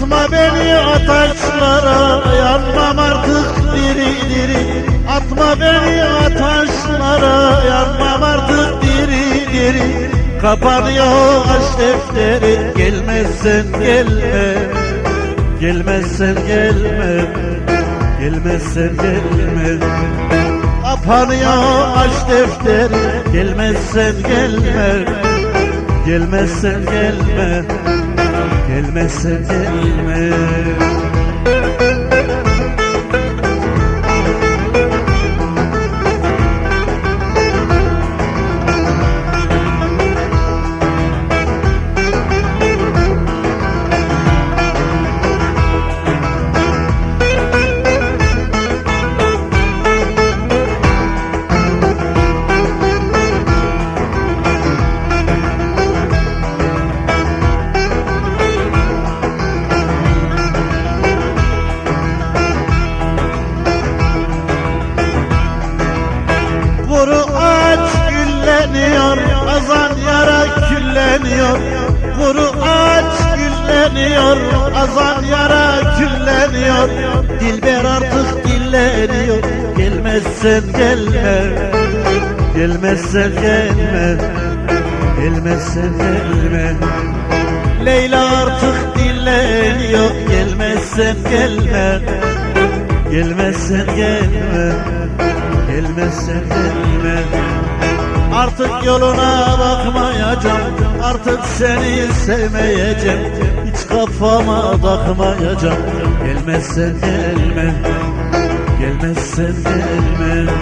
Atma beni ataşlara Yanmam artık diri diri. Atma beni ataşlara Yanmam artık diri diri. Kapanıyor aşk defteri Gelmezsen gelme. Gelmezsen gelme Gelmezsen gelme. Kapanıyor aşk defteri Gelmezsen gelme Gelmezsen gelme, gelmezsen gelme. Kuru gülleniyor Azan yara külleniyor. Kuru ağaç gülleniyor Azan yara külleniyor. Dilber artık dilleniyor Gelmezsen gelme. Gelmezsen gelme Gelmezsen gelme. Leyla artık dilleniyor Gelmezsen gelme. Gelmezsen gelme Gelmezsen gelme Artık yoluna bakmayacağım Artık seni sevmeyeceğim. Hiç kafama takmayacağım Gelmezsen gelme Gelmezsen gelme